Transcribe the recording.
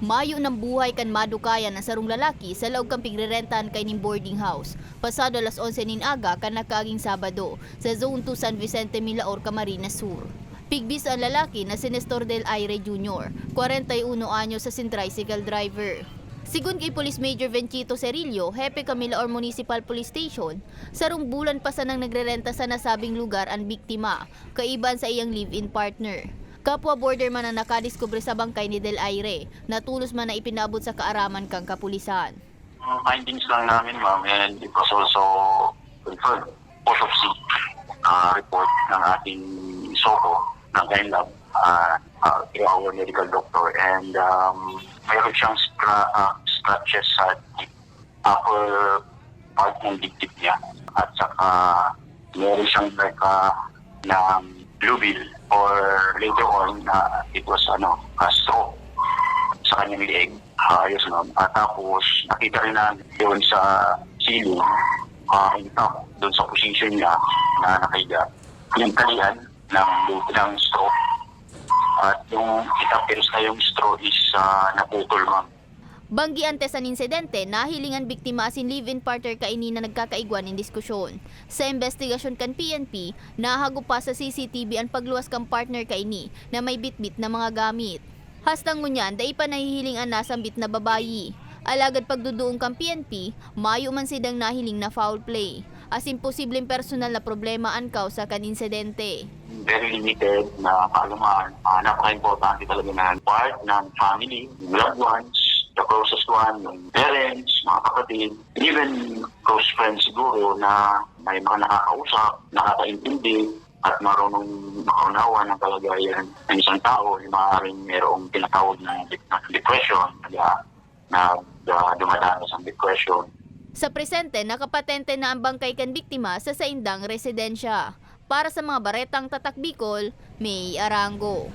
Mayo ng buhay kan madukayan ng sarong lalaki sa laog kang pigrerentan kay ning boarding house. Pasado alas 11 nin aga kan nakaaging Sabado sa Zone 2 San Vicente Milaor, Camarines Sur. Pigbis ang lalaki na si Nestor Del Aire Jr., 41 anyo sa sin tricycle driver. Sigun kay Police Major Venchito Cerillo, Hepe Camilaor Municipal Police Station, sarong bulan pa sa nang nagrerenta sa nasabing lugar ang biktima, kaiban sa iyang live-in partner. Kapwa border man ang nakadiskubre sa bangkay ni Del Aire, natulos man na ipinabot sa kaaraman kang kapulisan. Findings lang namin, ma'am, and it was also confirmed. Autopsy uh, report ng ating SOCO ng NLAB uh, uh, through our medical doctor. And um, mayroon siyang scra- uh, scratches sa upper part ng dibdib niya. At saka meron siyang marka ng blue bill or later on na it was ano, a stroke sa kanyang leeg. Ayos ma'am. At tapos, nakita rin namin doon sa ceiling, uh, doon sa position niya na nakahiga, yung talian ng, ng stroke. At yung itapirs na yung stroke is uh, naputol ma'am. Banggi antes ang insidente, nahilingan biktima asin live-in partner kaini na nagkakaigwan in diskusyon. Sa investigasyon kan PNP, nahago pa sa CCTV ang pagluwas kang partner kaini na may bitbit na mga gamit. Hastang ngunyan, dai pa nahihiling ang nasambit na babayi. Alagad pagduduong kang PNP, mayo man sidang nahiling na foul play. As imposibleng personal na problema ang kausa kan insidente. Very limited na kaalaman. Uh, napaka-importante talaga na part ng family, loved ones, the closest one, yung parents, mga kapatid, even close friends siguro na may mga nakakausap, nakakaintindi, at marunong makaunawa ng kalagayan ng isang tao, yung maaaring mayroong tinatawag na de- na depression, na, na uh, dumadanas ang depression. Sa presente, nakapatente na ang bangkay kan biktima sa saindang residensya. Para sa mga baretang tatak Bicol, May Arango.